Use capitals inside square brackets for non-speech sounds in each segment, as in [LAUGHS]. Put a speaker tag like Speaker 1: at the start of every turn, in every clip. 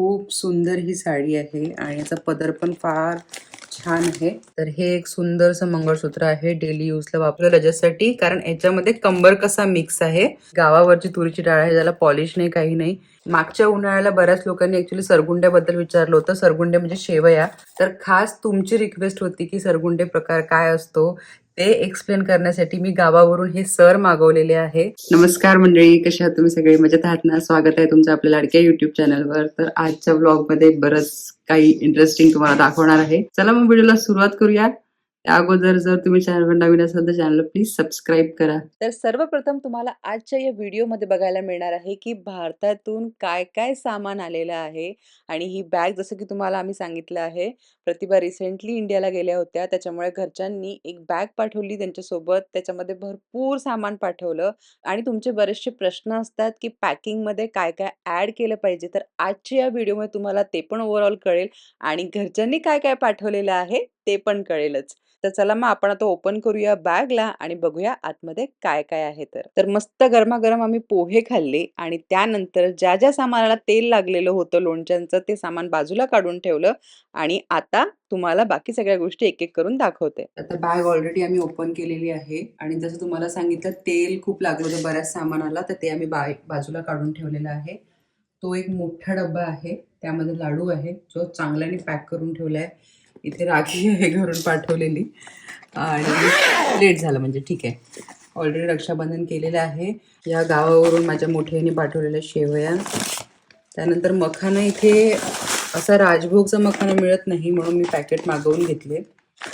Speaker 1: खूप सुंदर ही साडी आहे आणि याचा पदर पण फार छान आहे. तर हे एक सुंदरसं मंगळसूत्र आहे डेली यूजला वापरलं त्याच्यासाठी कारण याच्यामध्ये कंबर कसा मिक्स आहे गावावरची तुरीची डाळ आहे ज्याला पॉलिश नाही काही नाही. मागच्या उन्हाळ्याला बऱ्याच लोकांनी ऍक्च्युली सरगुंड्याबद्दल विचारलं होतं सरगुंडे म्हणजे शेवया. तर खास तुमची रिक्वेस्ट होती की सरगुंडे प्रकार काय असतो ते एक्सप्लेन करण्यासाठी मी गावावरून हे सर मागवलेले आहे. नमस्कार मंडळी कशा आहात तुम्ही सगळे? मजेत आहात ना? स्वागत आहे तुमचं आपल्या लाडक्या युट्यूब चॅनलवर तर आजच्या ब्लॉगमध्ये बरंच काही इंटरेस्टिंग तुम्हाला दाखवणार आहे. चला मग व्हिडिओला सुरुवात करूया त्या अगोदर जर तुम्ही चॅनलवर नवीन असाल तर चॅनलला प्लीज सबस्क्राईब करा.
Speaker 2: तर सर्वप्रथम तुम्हाला आजच्या या व्हिडिओमध्ये बघायला मिळणार आहे की भारतातून काय काय सामान आलेलं आहे आणि ही बॅग जसं की तुम्हाला आम्ही सांगितलं आहे प्रतिभा रिसेंटली इंडियाला गेल्या होत्या. त्याच्यामुळे घरच्यांनी एक बॅग पाठवली त्यांच्यासोबत त्याच्यामध्ये भरपूर सामान पाठवलं. आणि तुमचे बरेचसे प्रश्न असतात की पॅकिंगमध्ये काय काय ॲड केलं पाहिजे. तर आजच्या या व्हिडिओमध्ये तुम्हाला ते पण ओव्हरऑल कळेल. आणि घरच्यांनी काय काय पाठवलेलं आहे? ते पण कळेलच. तर चला मग आपण आता ओपन करूया बॅगला आणि बघूया आतमध्ये काय काय आहे तर. तर मस्त गरमागरम आम्ही पोहे खाल्ले आणि त्यानंतर ज्या ज्या सामानाला तेल लागलेलं होतं लोणच्यांचं ते सामान बाजूला काढून ठेवलं आणि आता तुम्हाला बाकी सगळ्या गोष्टी एक एक करून दाखवते.
Speaker 1: आता बॅग ऑलरेडी आम्ही ओपन केलेली आहे आणि जसं तुम्हाला सांगितलं तेल खूप लागलं होतं बऱ्याच सामानाला तर ते आम्ही बाजूला काढून ठेवलेलं आहे. तो एक मोठा डब्बा आहे त्यामध्ये लाडू आहे जो चांगल्याने पॅक करून ठेवला आहे इथे राखी [LAUGHS] आहे घरून पाठवलेली. आणि लेट झालं म्हणजे ठीक आहे. ऑलरेडी रक्षाबंधन केलेलं आहे. या गावावरून माझ्या मोठ्याने पाठवलेल्या शेवया. त्यानंतर मखाना इथे असा राजभोगचा मखाना मिळत नाही म्हणून मी पॅकेट मागवून घेतले.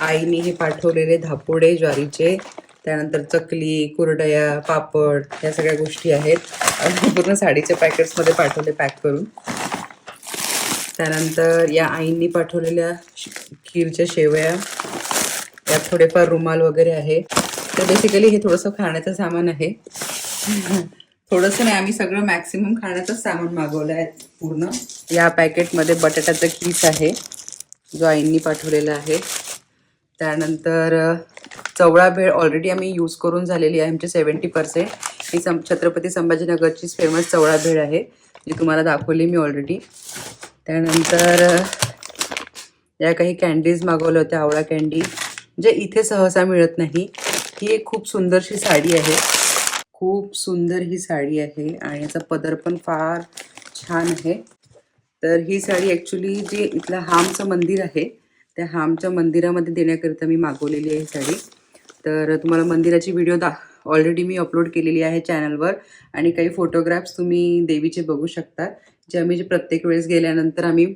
Speaker 1: आईने हे पाठवलेले धापोडे ज्वारीचे त्यानंतर चकली कुरडया पापड ह्या सगळ्या गोष्टी आहेत. पूर्ण साडीच्या पॅकेट्समध्ये पाठवले पॅक करून. त्यानंतर या आईंनी पाठवलेल्या खीरच्या शेवया यात थोडेफार रुमाल वगैरे आहे. तर बेसिकली हे थोडंसं खाण्याचं सामान आहे. थोडंसं नाही आम्ही सगळं मॅक्सिमम खाण्याचंच सामान मागवलं आहे पूर्ण. या पॅकेटमध्ये बटाट्याचा किस आहे जो आईंनी पाठवलेला आहे. त्यानंतर चवळा भेळ ऑलरेडी आम्ही यूज करून झालेली आहे आमची सेवन्टी पर्सेंट ही सं छत्रपती संभाजीनगरचीच फेमस चवळा भेळ आहे जी तुम्हाला दाखवली मी ऑलरेडी त्यानंतर या काही कॅन्डीज मागवल्या होत्या आवळा कॅन्डी जे इथे सहसा मिळत नाही ही एक खूप सुंदरशी साडी आहे. खूप सुंदर ही साडी आहे आणि याचा पदर पण फार छान आहे. तर ही साडी ॲक्च्युली जे इथलं हामचं मंदिर आहे त्या हामच्या मंदिरामध्ये देण्याकरिता मी मागवलेली आहे ही साडी. तर तुम्हाला मंदिराची व्हिडिओ दा ऑलरेडी मी अपलोड केलेली आहे चॅनलवर आणि काही फोटोग्राफ्स तुम्ही देवीचे बघू शकता जे आम्ही जे प्रत्येक वेळेस गेल्यानंतर आम्ही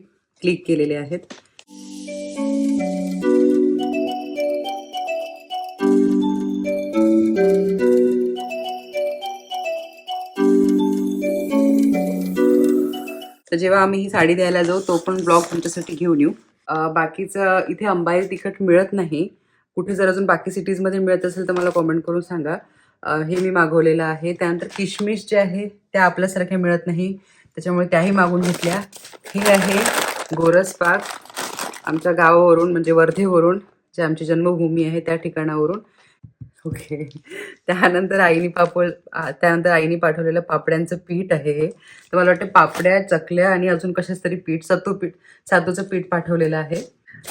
Speaker 1: क्लिक केलेले आहेत. तर जेव्हा आम्ही ही साडी द्यायला जाऊ तो पण ब्लॉग तुमच्यासाठी घेऊन येऊ. बाकीचं इथे अंबाई तिखट मिळत नाही. कुठे जर अजून बाकी सिटीजमध्ये मिळत असेल तर मला कॉमेंट करून सांगा. हे मी मागवलेलं आहे. त्यानंतर किशमिश जे आहे त्या आपल्यासारख्या मिळत नाही. त्याच्यामुळे त्याही मागून घेतल्या. हे आहे गोरस पाक. आमच्या गावावरून म्हणजे वर्धेवरून जे आमची जन्मभूमी आहे त्या ठिकाणावरून. ओके. त्यानंतर आईने पापड त्यानंतर आईने पाठवलेलं पापड्यांचं पीठ आहे हे. तर मला वाटतं पापड्या चकल्या आणि अजून कशाच तरी पीठ सातू पीठ सातूचं पीठ पाठवलेलं आहे.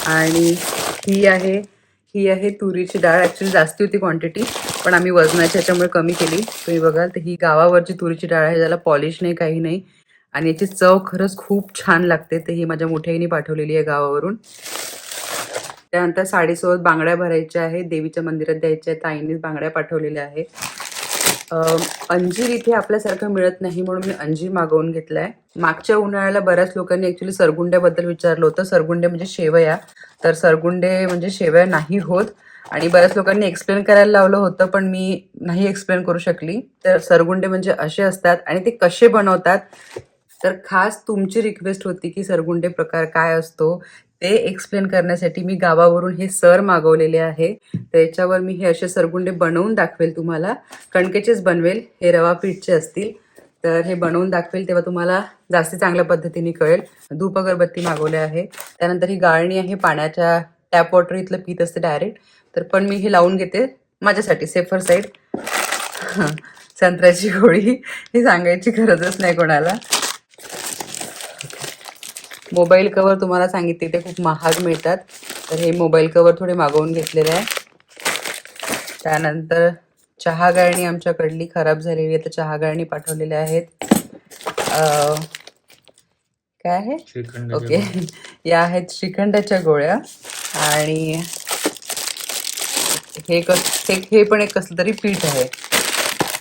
Speaker 1: आणि ही आहे ही आहे तुरीची डाळ. ॲक्च्युली जास्ती होती क्वांटिटी पण आम्ही वजनाची ह्याच्यामुळे कमी केली. तुम्ही बघाल तर ही गावावरची तुरीची डाळ आहे ज्याला पॉलिश नाही काही नाही. आणि याची चव खरंच खूप छान लागते तर ही माझ्या मोठ्या आईने पाठवलेली आहे गावावरून. त्यानंतर साडीसोबत बांगड्या भरायच्या आहेत देवीच्या मंदिरात द्यायच्या आहेत आईनेच बांगड्या पाठवलेल्या आहेत. अंजीर इथे आपल्यासारखं मिळत नाही म्हणून मी अंजीर मागवून घेतलाय. मागच्या उन्हाळ्याला बऱ्याच लोकांनी ऍक्च्युली सरगुंड्याबद्दल विचारलं होतं. सरगुंडे म्हणजे शेवया. तर सरगुंडे म्हणजे शेवया नाही होत. आणि बऱ्याच लोकांनी एक्सप्लेन करायला लावलं होतं पण मी नाही एक्सप्लेन करू शकली. तर सरगुंडे म्हणजे असे असतात आणि ते कसे बनवतात तर खास तुमची रिक्वेस्ट होती की सरगुंडे प्रकार काय असतो ते एक्सप्लेन करण्यासाठी मी गावावरून हे सर मागवलेले आहे. त्याच्यावर मी हे असे सरगुंडे बनवून दाखवेल तुम्हाला. कणकेचेच बनवेल हे रवा पीठचे असतील. तर हे बनवून दाखवेल तेव्हा तुम्हाला जास्त चांगल्या पद्धतीने कळेल. धूप अगरबत्ती मागवले आहे. त्यानंतर ही गाळणी आहे पाण्याच्या टॅप वॉटर इथलं पीत असते डायरेक्ट तर पण मी हे लावून घेते माझ्यासाठी सेफर साईड [LAUGHS] संत्र्याची गोळी ही सांगायची गरजच नाही कोणाला. मोबाईल कवर तुम्हाला सांगितले ते खूप महाग मिळतात. तर हे मोबाईल कवर थोडे मागवून घेतलेले आहे. त्यानंतर चहा गाळणी आमच्याकडली खराब झालेली आहे तर चहा गाळणी पाठवलेल्या आहेत. काय आहे? ओके. या आहेत श्रीखंडाच्या गोळ्या. आणि हे कस हे हे पण एक कसलं तरी पीठ आहे.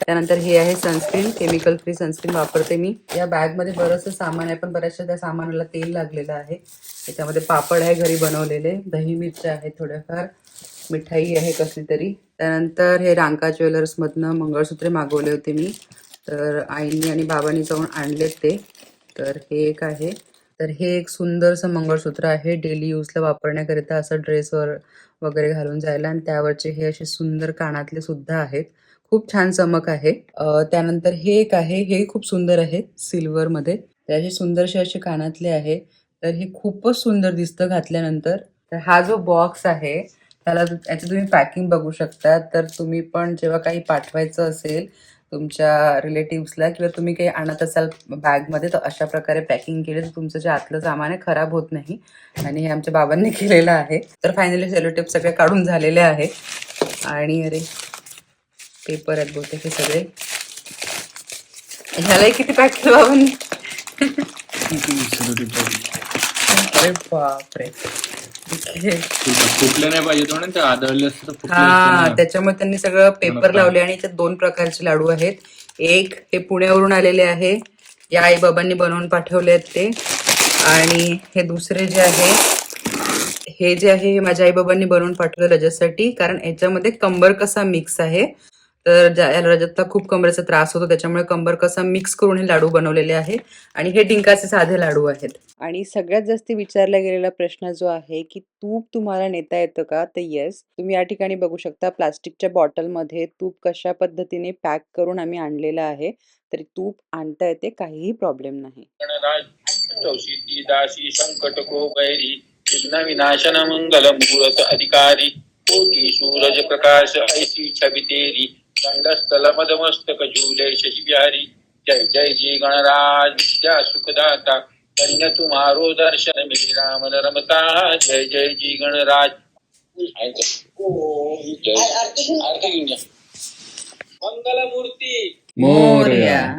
Speaker 1: त्यानंतर हे आहे सनस्क्रीन केमिकल फ्री सनस्क्रीन वापरते मी. या बॅगमध्ये बरंचसं सामान आहे पण बऱ्याचशा त्या सामानाला तेल लागलेलं आहे. त्याच्यामध्ये पापड आहे घरी बनवलेले दही मिरच्या आहेत थोड्याफार मिठाई आहे कसली तरी. त्यानंतर हे रांका ज्वेलर्समधनं मंगळसूत्रे मागवले होते मी. तर आईनी आणि बाबांनी जाऊन आणलेत ते. तर हे एक आहे. तर हे एक सुंदरसं मंगळसूत्र आहे डेली यूजला वापरण्याकरिता असं ड्रेसवर वगैरे घालून जायला. आणि त्यावरचे हे असे सुंदर कानातले सुद्धा आहेत. खूप छान चमक आहे. त्यानंतर हे एक आहे हे खूप सुंदर आहे सिल्वरमध्ये त्याचे सुंदरसे असे कानातले आहे. तर हे खूपच सुंदर दिसतं घातल्यानंतर. तर हा जो बॉक्स आहे त्याला याची तुम्ही पॅकिंग बघू शकता. तर तुम्ही पण जेव्हा काही पाठवायचं असेल तुमच्या रिलेटिव्सला किंवा तुम्ही काही आणत असाल बॅगमध्ये तर अशा प्रकारे पॅकिंग केली तर तुमचं जे आतलं सामान आहे खराब होत नाही. आणि हे आमच्या बाबांनी [LAUGHS] केलेलं आहे. तर फायनली सेलोटेप सगळे काढून झालेले आहे आणि अरे पेपर आहेत बहुतेक हे सगळे. ह्यालाही किती पॅक केलं बाबांनी? अरे बापरे.
Speaker 3: फुटलं नाही पाहिजे आदळलं
Speaker 1: हा. त्याच्यामुळे त्यांनी सगळं पेपर लावले आणि याच्यात दोन प्रकारचे लाडू आहेत. एक हे पुण्यावरून आलेले आहे. या आई बाबांनी बनवून पाठवले आहेत ते. आणि हे दुसरे जे आहे हे जे आहे हे माझ्या आई बाबांनी बनवून पाठवलं रजतसाठी कारण याच्यामध्ये कंबर कसा मिक्स आहे तर ज्या या रजतला खूप कमरेचा त्रास होतो त्याच्यामुळे कंबर कसा मिक्स करून हे लाडू बनवलेले आहे आणि हे डिंकाचे साधे लाडू आहेत.
Speaker 2: आणि सगळ्यात जास्ती विचारला गेलेला प्रश्न जो आहे की तूप तुम्हाला नेता येतं का? तर येस तुम्ही या ठिकाणी बघू शकता प्लास्टिकच्या बॉटलमध्ये तूप कशा पद्धतीने पॅक करून आम्ही आणलेलं आहे तरी तूप आणता येते काहीही प्रॉब्लेम नाही.
Speaker 4: गणराज सिद्धी दासी संकट को गैरी विघ्न विनाशन मंगल मूरत अधिकारी कोटी सूरज प्रकाश ऐसी छवि तेरी दंडस्थल मदमस्तक झूले शशि बिहारी जय जय जी गणराज विद्या सुखदाता. धन्य तुम्हारो दर्शन में राम रमता जय जय जी गणराज. मंगलमूर्ती.
Speaker 3: मोरया.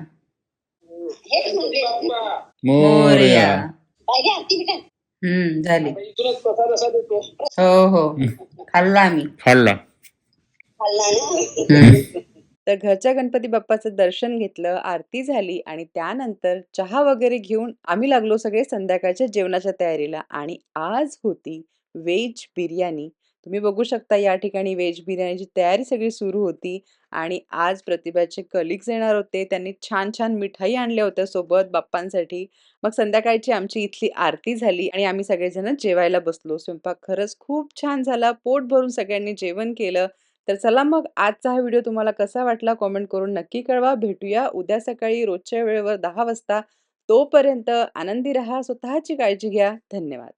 Speaker 3: मोरया.
Speaker 1: हम्म झाली.
Speaker 4: इथूनच प्रसाद असा देतो.
Speaker 1: हो हो. खाल्लो आम्ही.
Speaker 3: खाल्ला.
Speaker 2: तर घरच्या गणपती बाप्पाचं दर्शन घेतलं आरती झाली आणि त्यानंतर चहा वगैरे घेऊन आम्ही लागलो सगळे संध्याकाळच्या जेवणाच्या तयारीला आणि आज होती व्हेज बिर्याणी. तुम्ही बघू शकता या ठिकाणी व्हेज बिर्याणीची तयारी सगळी सुरू होती आणि आज प्रतिभाचे कलिग्स येणार होते. त्यांनी छान छान मिठाई आणल्या होत्या सोबत बाप्पांसाठी. मग संध्याकाळची आमची इथली आरती झाली आणि आम्ही सगळेजण जेवायला बसलो. स्वयंपाक खरंच खूप छान झाला. पोट भरून सगळ्यांनी जेवण केलं. तर चला मग आजचा हा व्हिडिओ तुम्हाला कसा वाटला कॉमेंट करून नक्की कळवा. भेटूया उद्या सकाळी रोजच्या वेळेवर दहा वाजता. तोपर्यंत आनंदी रहा स्वतःची काळजी घ्या. धन्यवाद.